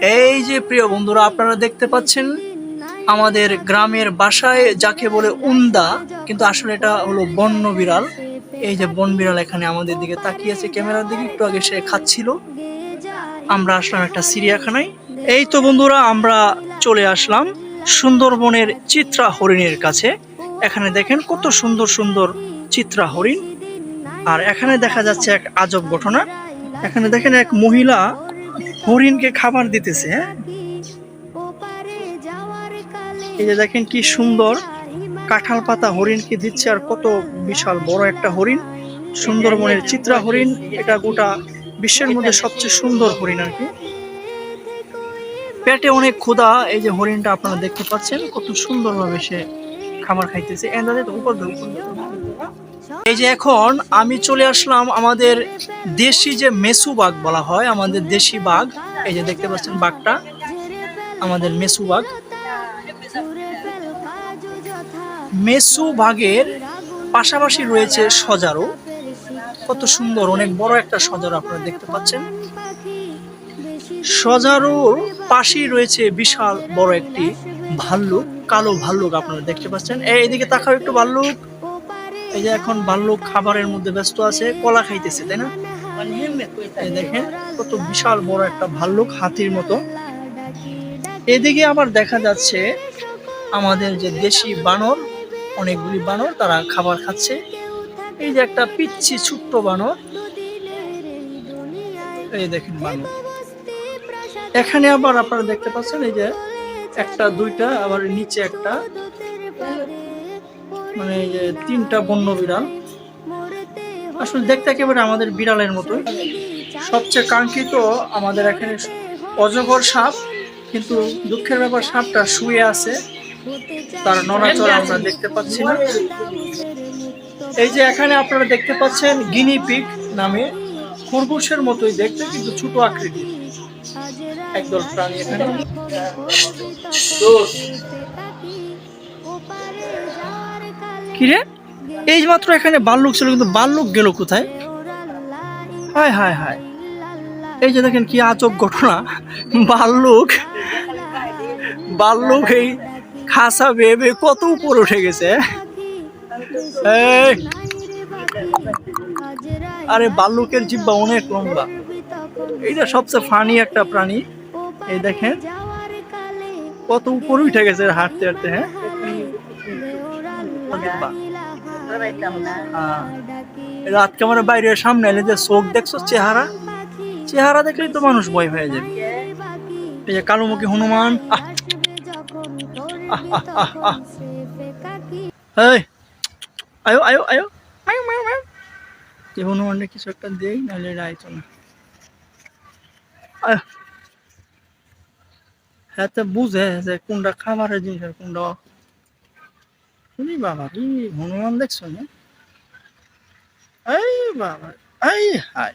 এই যে প্রিয় বন্ধুরা, আপনারা দেখতে পাচ্ছেন আমাদের গ্রামের বাসায় যাকে বলে উন্দা, কিন্তু আসলে এটা হলো বন্য বিড়াল। এই যে বন বিড়াল এখানে আমাদের দিকে তাকিয়েছে ক্যামেরার দিকে, একটু আগে সে খাচ্ছিল। আমরা আসলাম একটা চিড়িয়াখানায়। এই তো বন্ধুরা, আমরা চলে আসলাম সুন্দরবনের চিত্রা হরিণের কাছে। এখানে দেখেন কত সুন্দর সুন্দর চিত্রা হরিণ। আর এখানে দেখা যাচ্ছে এক আজব ঘটনা। এখানে দেখেন এক মহিলা হরিণকে খাবার দিতেছে হ্যাঁ? এই যে দেখেন কি সুন্দর কাঁঠাল পাতা হরিণকে দিচ্ছে, আর কত বিশাল বড় একটা হরিণ, সুন্দরবনের চিত্রা হরিণ, এটা গোটা বিশ্বের মধ্যে সবচেয়ে সুন্দর হরিণ আর কি। পেটে অনেক ক্ষুধা, এই যে হরিণটা আপনারা দেখতে পাচ্ছেন, কত সুন্দরভাবে সে খাবার খাইতেছে। এ দাদা তো উপর উপর। এই যে এখন আমি চলে আসলাম আমাদের দেশি যে মেসু বাঘ বলা হয়, আমাদের দেশি বাঘ। এই যে দেখতে পাচ্ছেন বাঘটা, আমাদের মেসু বাঘ। মেসু বাঘের পাশাপাশি রয়েছে সজারু। কত সুন্দর, অনেক বড় একটা সজারু আপনারা দেখতে পাচ্ছেন। সজারোর পাশেই রয়েছে বিশাল বড় একটি ভাল্লুক, কালো ভাল্লুক আপনারা দেখতে পাচ্ছেন। এই এদিকে তাকাও একটু ভাল্লুক। এই যে এখন ভাল্লুক খাবারের মধ্যে ব্যস্ত আছে, কলা খাইতেছে, তাই না? দেখেন কত বিশাল বড় একটা ভাল্লুক হাতির মতো। এদিকে আবার দেখা যাচ্ছে আমাদের যে দেশি বানর, অনেকগুলি বানর তারা খাবার খাচ্ছে। এই যে একটা পিচ্ছি ছোট্ট বানর। এই দেখেন বানর। এখানে আবার আপনারা দেখতে পাচ্ছেন, এই যে একটা, দুইটা, আবার নিচে একটা। মানে এই যে তিনটা বন্য বিড়াল। আসলে দেখতে একেবারে আমাদের বিড়ালের মতোই। সবচেয়ে কাঙ্ক্ষিত আমাদের এখানে অজগর সাপ কিন্তু দুঃখের ব্যাপার সাপটা শুয়ে আছে। তার নড়াচড়া আমরা দেখতে পাচ্ছি না। এই যে এখানে আপনারা দেখতে পাচ্ছেন গিনি পিগ নামে খরগোশের মতোই দেখতে কিন্তু ছোট আকৃতির একদল প্রাণী এখানে। কিরে? এই মাত্র এখানে বাল্লুক ছিল, কিন্তু বাল্লুক গেল কোথায়? হায় হায় হায়। এই যে দেখেন কি আচক ঘটনা। বাল্লুক বাল্লুক এই খাসা বেয়ে কত উপরে উঠে গেছে। আরে, বাল্লুকের জিব্বা অনেক লম্বা। এইটা সবচেয়ে ফানি একটা প্রাণী। এই দেখেন, কত উপরে উঠে গেছে হাঁটতে হাঁটতে হ্যাঁ? রাত ক্যামেরা বাইরে সামনে এলে যে চোখ দেখছ চেহারা? চেহারা দেখলেই তো মানুষ ভয় হয়ে যাবে। এই যে কালোমুখী হনুমান। আয়ো আয়ো আয়ো হনুমানটা কিছু একটা দেই নাহলে এটা আইতো না হ্যাঁ তো বুঝে যে কোনটা খাবারের জিনিস আর কোনটা শুনি বাবা কি হনুমান দেখছ এই বাবা এই হায়।